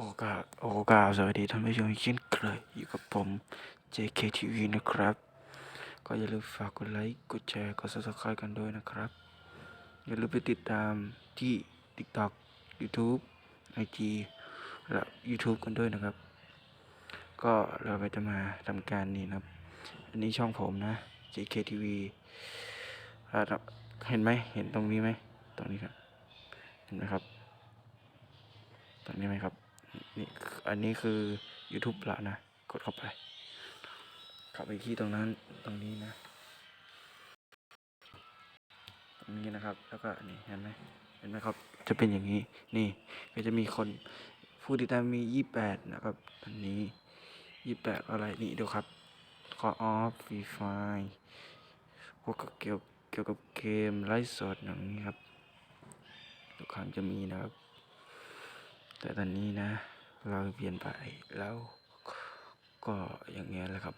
โอกาสโอกาสสวัสดีท่านผู้ชมอีกเช่นเคยอยู่กับผม JKTV นะครับ ก็อย่าลืมฝากกดไลค์กดแชร์กด subscribe กันด้วยนะครับ อย่าลืมไปติดตามที่ TikTok YouTube IG และ YouTube กันด้วยนะครับ ก็เราไปจะมาทำการนี้นะครับ อันนี้ช่องผมนะ JKTV เห็นไหมเห็นตรงนี้ไหมตรงนี้ครับ เห็นไหมครับตรงนี้ไหมครับ นี่อันนี้คือ YouTube ละนะ กดเข้าไป เข้าไปที่ตรงนั้นตรงนี้นะ ตรงนี้นะครับ แล้วก็นี่เห็นไหมเห็นไหมครับ จะเป็นอย่างนี้ นี่ก็จะมีคนผู้ติดตามมียี่แปดนะครับตอนนี้ยี่แปดอะไรนี่ดูครับคอออฟฟรีไฟพวกเกี่ยวเกี่ยวกับเกมไลฟ์สดอย่างนี้ครับ ทุกครั้งจะมีนะครับ แต่ตอนนี้นะ เราเปลี่ยนไปแล้วก็อย่างเงี้ยแหละครับ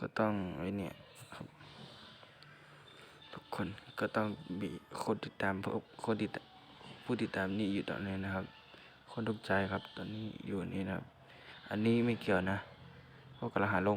ก็ต้องไอ้เนี่ยครับ ทุกคนก็ต้องมีคนติดตามเพราะคนติดตผู้ติดตามนี่อยู่ตอนนี้นะครับ คนทุกใจครับตอนนี้อยู่นี่นะครับ อันนี้ไม่เกี่ยวนะเพราะกระหาลง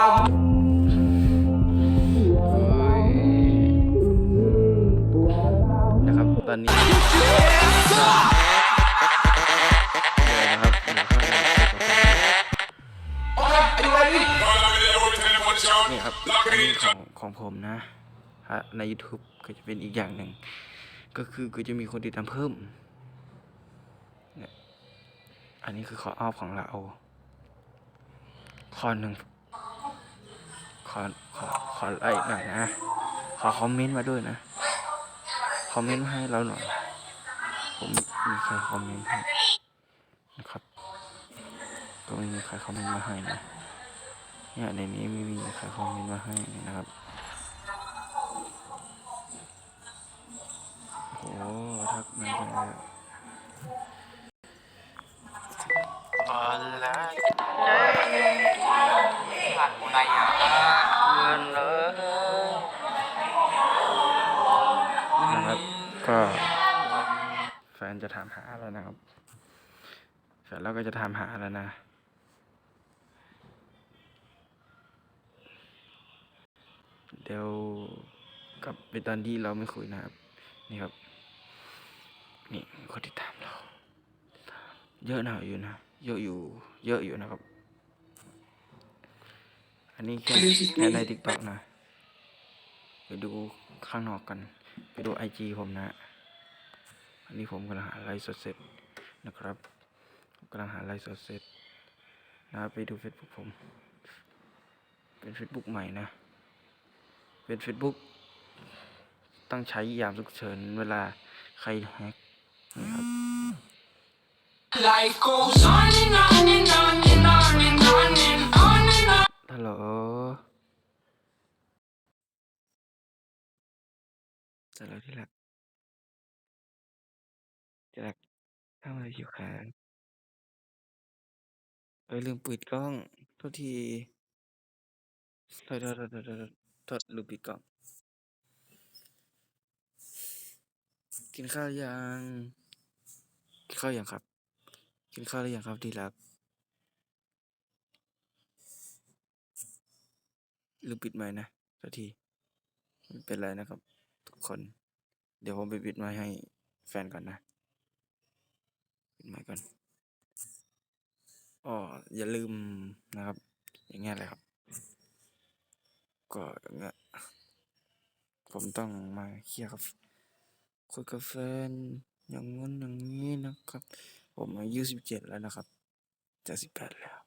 ครับอันของของผมนะฮะใน YouTube ก็จะเป็นอีกอย่างหนึ่ง ก็คือก็จะมีคนติดตามเพิ่มเนี่ยอันนี้คือขออ้อมของเราขอหนึ่งขอขอขอไลค์หน่อยนะ ขอคอมเมนต์มาด้วยนะ คอมเมนต์มาให้เราหน่อย ผมมีใครคอมเมนต์ให้นะครับ ก็ไม่มีใครคอมเมนต์มาให้นะ เนี่ยในนี้ไม่มีใครคอมเมนต์มาให้นะครับโอ้โหทักมาแล้วนะครับก็แฟนจะถามหาแล้วนะครับแฟนเราก็จะถามหาแล้วนะ ดี๋ยวกลับไปตอนที่เราไม่คุยนะครับ นี่ครับ นี่คนติดตามเรา เยอะนะอยู่นะ เยอะอยู่ เยอะอยู่นะครับ อันนี้แค่แค่ในทิกตอกนะไปดูข้างนอกกัน ไปดูไอจีผมนะ อันนี้ผมกำลังหาไลฟ์สดเสร็จนะครับกำลังหาไลฟ์สดเสร็จนะไปดูเฟซบุ๊กผม เป็นเฟซบุ๊กใหม่นะ เป็น Facebook ต้องใช้ยามฉุกเฉินเวลาใครแฮกนี่ครับ Life goes on and on and on and on and on and on and on. ฮัลโหลจแล้วที่รักที่รักทำอะไรอยู่ครับเอ้ยลืมปิดกล้องโทษทีโทษโทษโทษโทษ ทษโทษลืมปิดกล้องกินข้าวยังกินข้าวยังครับ กินข้าวหรือยังครับที่รักลืมปิดไมค์นะโทษทีไม่เป็นไรนะครับ ทุกคน เดี๋ยวผมไปปิดไมค์ให้แฟนก่อนนะปิดไมค์ก่อนอ๋ออย่าลืมนะครับ อย่างเงี้ยเลยครับ ก็เนี่ยผมต้องมาเคลียร์กับคุยกับแฟนอย่างงู้นอย่างนี้นะครับ ผมอายุสิบเจ็ดแล้วนะครับจะสิบแปดแล้ว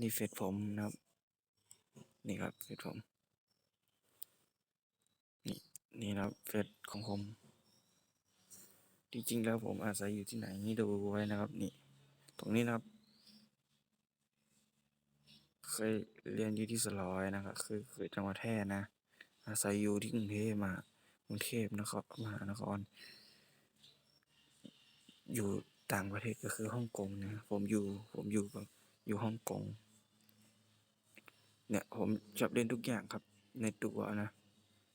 นี่เฟซผมนะครับ นี่ครับเฟซผม นี่นี่นะเฟซของผม จริงๆแล้วผมอาศัยอยู่ที่ไหนนี่ดูไว้นะครับ นี่ ตรงนี้นะครับ เคยเรียนอยู่ที่สลอยนะครับคือคือจังหวัดแพร่นะ อาศัยอยู่ที่กรุงเทพมากรุงเทพนะครับมหานคร อยู่ต่างประเทศก็คือฮ่องกงนะผมอยู่ผมอยู่กับอยู่ฮ่องกงเนี่ยผมชอบเล่นทุกอย่างครับในตัวนะ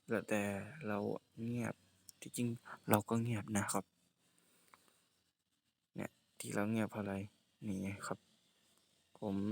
แล้วแต่เราเงียบที่จริงเราก็เงียบนะครับ เนี่ยที่เราเงียบเพราะอะไรนี่ครับ ผม